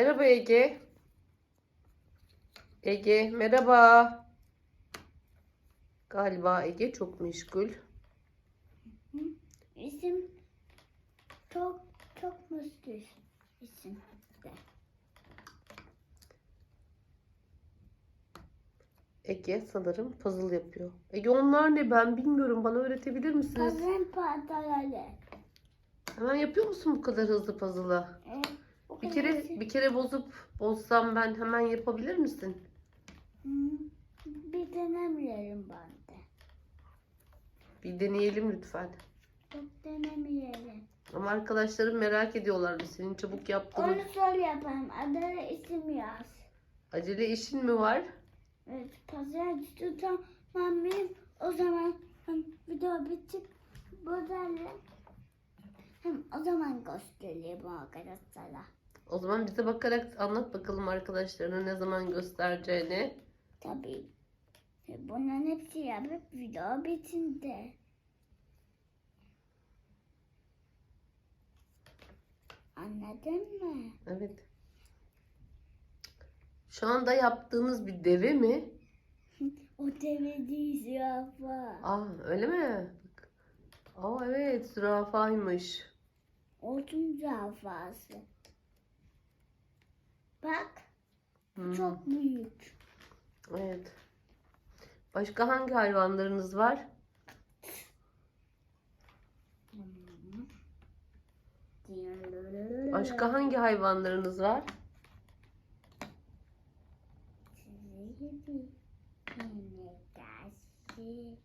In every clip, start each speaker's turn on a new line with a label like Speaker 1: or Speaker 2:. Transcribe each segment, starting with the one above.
Speaker 1: Merhaba Ege. Ege merhaba. Galiba Ege çok meşgul.
Speaker 2: İsim çok çok mutlu isim.
Speaker 1: Ege sanırım puzzle yapıyor. Ege onlar ne ben bilmiyorum. Bana öğretebilir misiniz?
Speaker 2: Kazan pataları.
Speaker 1: Hemen yapıyor musun bu kadar hızlı puzzle'ı?
Speaker 2: O
Speaker 1: Bir kere bir kere bozup bozsam ben hemen yapabilir misin?
Speaker 2: Hmm, bir denemeyelim ben de.
Speaker 1: Bir deneyelim lütfen.
Speaker 2: Çok denemeyelim.
Speaker 1: Ama arkadaşlarım merak ediyorlar senin çabuk yaptığını.
Speaker 2: Onu söyle yapalım. Adana isim yaz.
Speaker 1: Acele işin mi var?
Speaker 2: Evet, pazartesi tamam benim. O zaman hem video bitip buradan hem o zaman göstereyim arkadaşlara.
Speaker 1: O zaman bize bakarak anlat bakalım arkadaşlarına ne zaman göstereceğini.
Speaker 2: Tabii. Ve Bunların hepsi yapıp video bitince. Anladın mı?
Speaker 1: Evet. Şu anda yaptığınız bir deve mi?
Speaker 2: O DVD zürafa.
Speaker 1: Aa öyle mi? Aa evet zürafaymış.
Speaker 2: Odun zürafası. Bak
Speaker 1: Hmm,
Speaker 2: çok büyük.
Speaker 1: Evet. Başka hangi hayvanlarınız var? Başka hangi hayvanlarınız var?
Speaker 2: Sizi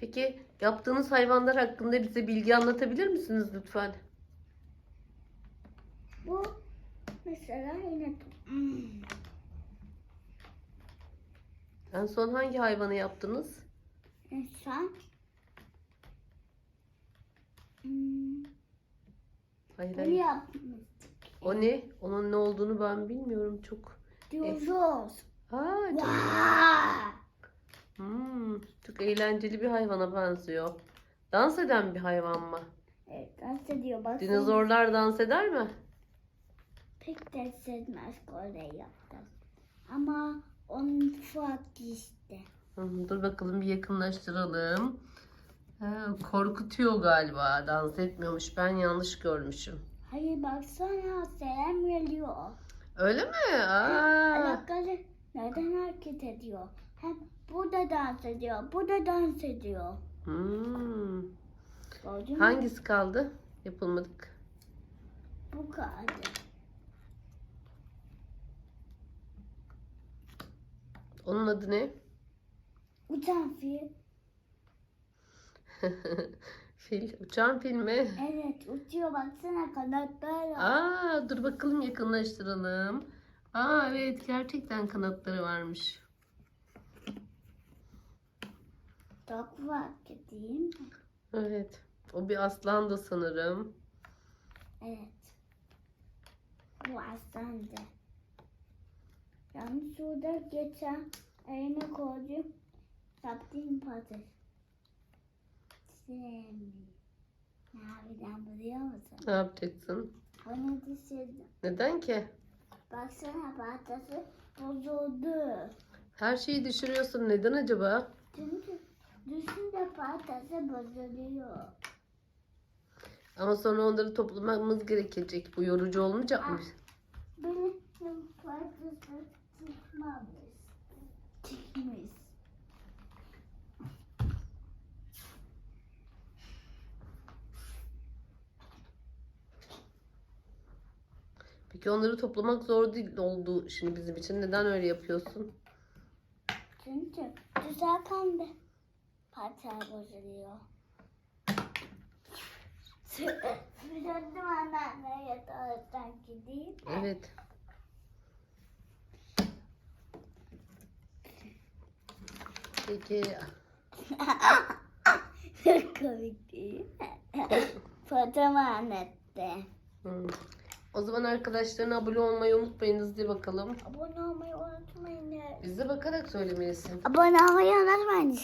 Speaker 1: Peki yaptığınız hayvanlar hakkında bize bilgi anlatabilir misiniz lütfen?
Speaker 2: Bu mesela yine Hmm.
Speaker 1: En son hangi hayvanı yaptınız?
Speaker 2: insan hmm,
Speaker 1: Hayır,
Speaker 2: bunu
Speaker 1: hayır.
Speaker 2: yapmıştık.
Speaker 1: O ne? Onun ne olduğunu ben bilmiyorum çok.
Speaker 2: Diyoruz.
Speaker 1: Aa, çok! Hmm, çok eğlenceli bir hayvana benziyor. Dans eden bir hayvan mı?
Speaker 2: Evet, dans ediyor. Bak,
Speaker 1: Dinozorlar dans eder mi?
Speaker 2: Pek de sevmez Kore yaptım. Ama onun farklı işte.
Speaker 1: Hmm, dur bakalım bir yakınlaştıralım. Ha, korkutuyor galiba. Dans etmiyormuş. Ben yanlış görmüşüm.
Speaker 2: Hayır baksana selam geliyor.
Speaker 1: Öyle mi? Aa.
Speaker 2: Ayakları neden hareket ediyor? Hem burada dans ediyor, burada dans ediyor.
Speaker 1: Hmm.
Speaker 2: Gördün mü?
Speaker 1: Hangisi kaldı? Yapılmadık.
Speaker 2: Bu kaldı.
Speaker 1: Onun adı ne?
Speaker 2: Uçan fil.
Speaker 1: fil. Uçan fil mi?
Speaker 2: Evet uçuyor baksana kanatları.
Speaker 1: Aa, dur bakalım yakınlaştıralım. Aa evet gerçekten kanatları varmış.
Speaker 2: Çok farklı değil mi?
Speaker 1: Evet. O bir aslan da sanırım.
Speaker 2: Evet. Bu aslandı. Yani şurada geçen eline koydum. Yaptığım patates. Ne yapacağım biliyor musun?
Speaker 1: Ne yapacaksın?
Speaker 2: Onu düşürdüm.
Speaker 1: Neden ki?
Speaker 2: Baksana patatesi bozuldu.
Speaker 1: Her şeyi düşürüyorsun. Neden acaba?
Speaker 2: Çünkü düşünce patatesi bozuluyor.
Speaker 1: Ama sonra onları toplamamız gerekecek. Bu yorucu olmayacak mı?
Speaker 2: Benim patatesi çıkmamış. Çıkmış.
Speaker 1: Peki onları toplamak zor değil oldu şimdi bizim için. Neden öyle yapıyorsun?
Speaker 2: Çünkü güzel kandı. Parça bozuluyor. Döndüm anneanne yatağından gideyim.
Speaker 1: Evet. Peki
Speaker 2: Komik değil mi? Fotoğrafı anlattı.
Speaker 1: hmm. o zaman arkadaşlarına abone olmayı unutmayınız diye bakalım.
Speaker 2: Abone olmayı unutmayın.
Speaker 1: Bize bakarak söylemelisin.
Speaker 2: Abone olmayı unutmayın.